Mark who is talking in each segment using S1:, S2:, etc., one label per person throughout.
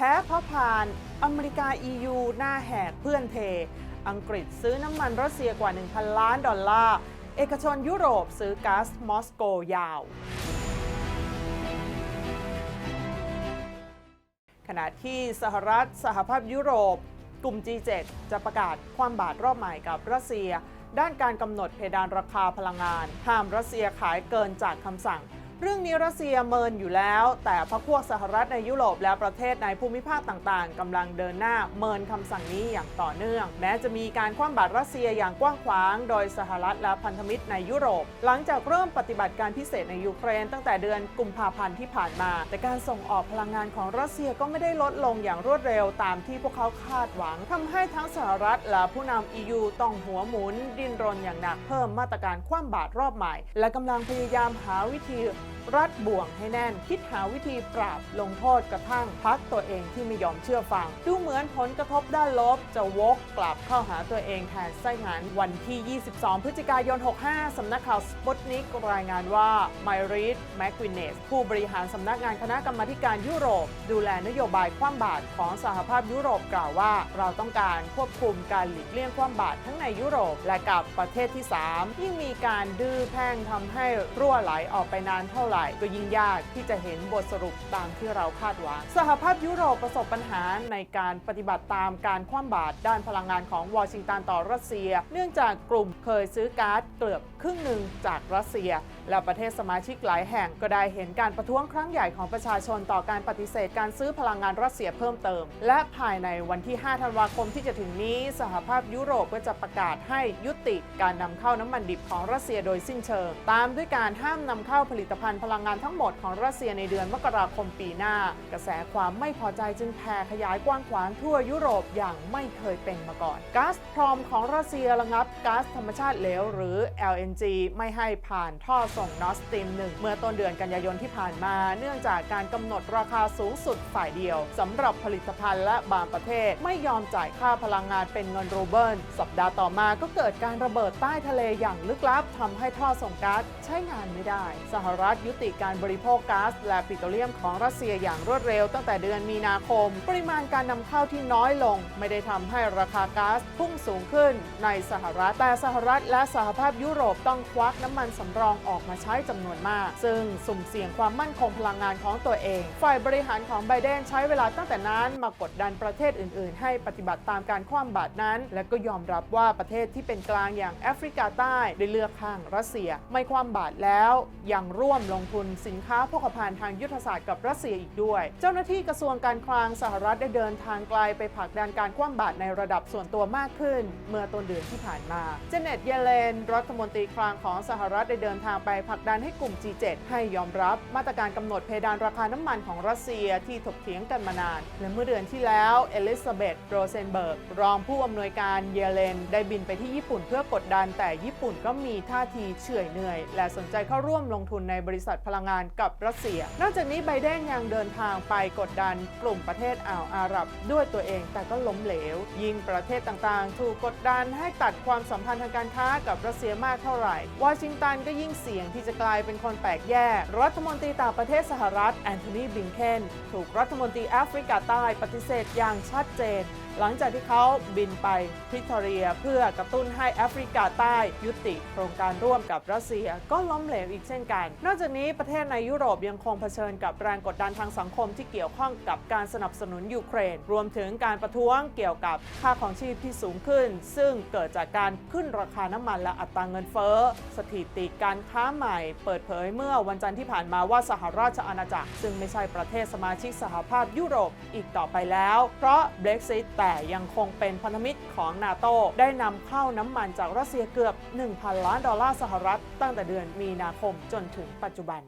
S1: พ้พระพานอเมริกา EU หน้าแหกเพื่อนเทอังกฤษซื้อน้ำมันรัสเซียกว่า 1,000 ล้านดอลลาร์ เอกชนยุโรปซื้อก๊าซมอสโกยาวขณะที่สหรัฐสหภาพยุโรป กลุ่ม G7 จะประกาศความบาตรรอบใหม่กับรัสเซีย ด้านการกำหนดเพดานราคาพลังงาน ห้ามรัสเซียขายเกินจากคำสั่ง เรื่องนี้รัสเซียเมินอยู่แล้ว แต่พรรคพวกสหรัฐในยุโรปและประเทศในภูมิภาคต่างๆกำลังเดินหน้าเมินคำสั่งนี้อย่างต่อเนื่อง แม้จะมีการคว่ำบาตรรัสเซียอย่างกว้างขวาง โดยสหรัฐและพันธมิตรในยุโรป หลังจากเริ่มปฏิบัติการพิเศษในยูเครนตั้งแต่เดือนกุมภาพันธ์ที่ผ่านมา แต่การส่งออกพลังงานของรัสเซียก็ไม่ได้ลดลงอย่างรวดเร็วตามที่พวกเขาคาดหวังทำให้ทั้งสหรัฐและผู้นำ EU ต้องหัวหมุน ดิ้นรนอย่างหนักเพิ่มมาตรการคว่ำบาตรรอบใหม่ และกำลังพยายามหาวิธีรัดบ่วงให้แน่น คิดหาวิธีปราบลงโทษกระทั่งพักตัวเองที่ไม่ยอมเชื่อฟัง ดูเหมือนผลกระทบด้านลบ จะวกกลับเข้าหาตัวเองแทนไส้งานวันที่ 22 พฤศจิกายน 65 สำนักข่าวสปุตนิกรายงานว่าไมรีดแมกวินเนสผู้บริหารสำนักงานคณะกรรมาการยุโรป ดูแลนโยบายคว่ำบาตรของสหภาพยุโรปกล่าวว่า เราต้องการควบคุมการหลีกเลี่ยงคว่ำบาตรทั้งในยุโรปและกับประเทศที่ 3 ยิ่งมีการดื้อแพ่งทำให้รั่วไหลออกไปนานเท่าไหร่ ก็ยิ่งยากที่จะเห็นบทสรุปตามที่เราคาดหวัง สหภาพยุโรปประสบปัญหาในการปฏิบัติตามการคว่ำบาตรด้านพลังงานของวอชิงตันต่อรัสเซีย เนื่องจากกลุ่มเคยซื้อก๊าซเกือบครึ่งหนึ่งจากรัสเซีย และประเทศสมาชิกหลายแห่งก็ได้เห็นการประท้วงครั้งใหญ่ของประชาชนต่อการปฏิเสธการซื้อพลังงานรัสเซียเพิ่มเติม และภายในวันที่ 5 ธันวาคมที่จะถึงนี้ สหภาพยุโรปก็จะประกาศให้ยุติการนำเข้าน้ำมันดิบของรัสเซียโดยสิ้นเชิง ตามด้วยการห้ามนำเข้าผลิตภัณฑ์พลังงานทั้งหมดของรัสเซียในเดือนมกราคมปีหน้า กระแสความไม่พอใจจึงแผ่ขยายกว้างขวางทั่วยุโรปอย่างไม่เคยเป็นมาก่อนก๊าซพรอมของรัสเซียระงับก๊าซธรรมชาติเหลวหรือ LNG ไม่ให้ผ่านท่อส่งนอสตรีม1เมื่อต้นเดือนกันยายนที่ผ่านมา เนื่องจากการกำหนดราคาสูงสุดฝ่ายเดียวสำหรับผลิตภัณฑ์และบางประเทศไม่ยอมจ่ายค่าพลังงานเป็นเงินรูเบิลสัปดาห์ต่อมาก็เกิดการระเบิดใต้ทะเลอย่างลึกลับทำให้ท่อส่งก๊าซใช้งานไม่ได้ สหรัฐยุติการบริโภคก๊าซและปิโตรเลียมของรัสเซียอย่างรวดเร็วตั้งแต่เดือนมีนาคม ปริมาณการนำเข้าที่น้อยลง ไม่ได้ทำให้ราคาก๊าซพุ่งสูงขึ้น ในสหรัฐแต่สหรัฐและสหภาพยุโรปต้องควักน้ำมันสำรองออกมาใช้จำนวนมาก ซึ่งสุ่มเสี่ยงความมั่นคงพลังงานของตัวเอง ฝ่ายบริหารของไบเดนใช้เวลาตั้งแต่นั้นมากดดันประเทศอื่น ๆ ให้ปฏิบัติตามการคว่ำบาตรนั้น และก็ยอมรับว่าประเทศที่เป็นกลางอย่างแอฟริกาใต้ได้เลือกข้างรัสเซีย ไม่คว่ำบาตรแล้วยังร่วมลงทุนสินค้าโภคภัณฑ์ทางยุทธศาสตร์กับรัสเซียอีกด้วย เจ้าหน้าที่กระทรวงการคลังสหรัฐได้เดินทางไกลไปผลักดันการคว่ำบาตรในระดับส่วนตัวมากขึ้น เมื่อต้นเดือนที่ผ่านมาเจเน็ตเยเลน รัฐมนตรีคลังของสหรัฐได้เดินทางไปผลักดันให้กลุ่ม G7 ให้ยอมรับมาตรการกำหนดเพดานราคาน้ำมันของรัสเซียที่ถกเถียงกันมานาน และเมื่อเดือนที่แล้วเอลิซาเบธโรเซนเบิร์กรองผู้อำนวยการเยเลน ได้บินไปที่ญี่ปุ่นเพื่อกดดัน แต่ญี่ปุ่นก็มีท่าทีเฉื่อยเหนื่อย และสนใจเข้าร่วมลงทุนในบบริษัทพลังงานกับรัสเซีย นอกจากนี้ไบเดนยังเดินทางไปกดดันกลุ่มประเทศอ่าวอาหรับด้วยตัวเองแต่ก็ล้มเหลว ยิ่งประเทศต่างๆ ถูกกดดันให้ตัดความสัมพันธ์ทางการค้ากับรัสเซียมากเท่าไหร่ วอชิงตันก็ยิ่งเสี่ยงที่จะกลายเป็นคนแปลกแยก รัฐมนตรีต่างประเทศสหรัฐแอนโทนีบิงเคนถูกรัฐมนตรีแอฟริกาใต้ปฏิเสธอย่างชัดเจนหลังจากที่เขาบินไปพริทอเรีย เพื่อกระตุ้นให้แอฟริกาใต้ยุติโครงการร่วมกับรัสเซียก็ล้มเหลวอีกเช่นกัน นอกจากนี้ประเทศในยุโรปยังคงเผชิญกับแรงกดดันทางสังคมที่เกี่ยวข้องกับการสนับสนุนยูเครน รวมถึงการประท้วงเกี่ยวกับค่าของชีพที่สูงขึ้น ซึ่งเกิดจากการขึ้นราคาน้ำมันและอัตราเงินเฟ้อ สถิติการค้าใหม่เปิดเผยเมื่อวันจันทร์ที่ผ่านมาว่าสหราชอาณาจักร ซึ่งไม่ใช่ประเทศสมาชิกสหภาพยุโรปอีกต่อไปแล้ว เพราะ Brexit แต่ยังคงเป็นพันธมิตรของนาโตได้นำเข้าน้ำมันจากรัสเซียเกือบ 1,000 ล้านดอลลาร์สหรัฐตั้งแต่เดือนมีนาคมจนถึงปัจจุบัน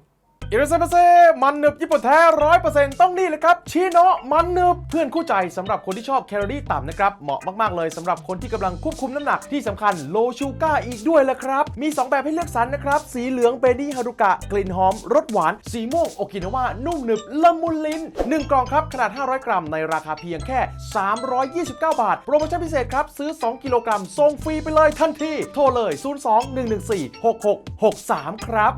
S2: อิราเซมาเซมันหนึบญี่ปุ่นแท้ร้อยเปอร์เซ็นต์ต้องนี่เลยครับชีโนะมันหนึบเพื่อนคู่ใจสำหรับคนที่ชอบแคลอรี่ต่ำนะครับ เหมาะมากๆเลยสำหรับคนที่กำลังควบคุมน้ำหนักที่สำคัญโลชูก้าอีกด้วยละครับ มี 2 แบบให้เลือกสรรนะครับ สีเหลืองเบดี้ฮารุกะ กลิ่นหอมรสหวาน สีม่วงโอกินาวานุ่มหนึบละมุนลิ้น 1 กล่องครับ ขนาด 500 กรัม ในราคาเพียงแค่ 329 บาท โปรโมชั่นพิเศษครับซื้อ 2 กิโลกรัมส่งฟรีไปเลยทันทีโทรเลย 02 114 6663 ครับ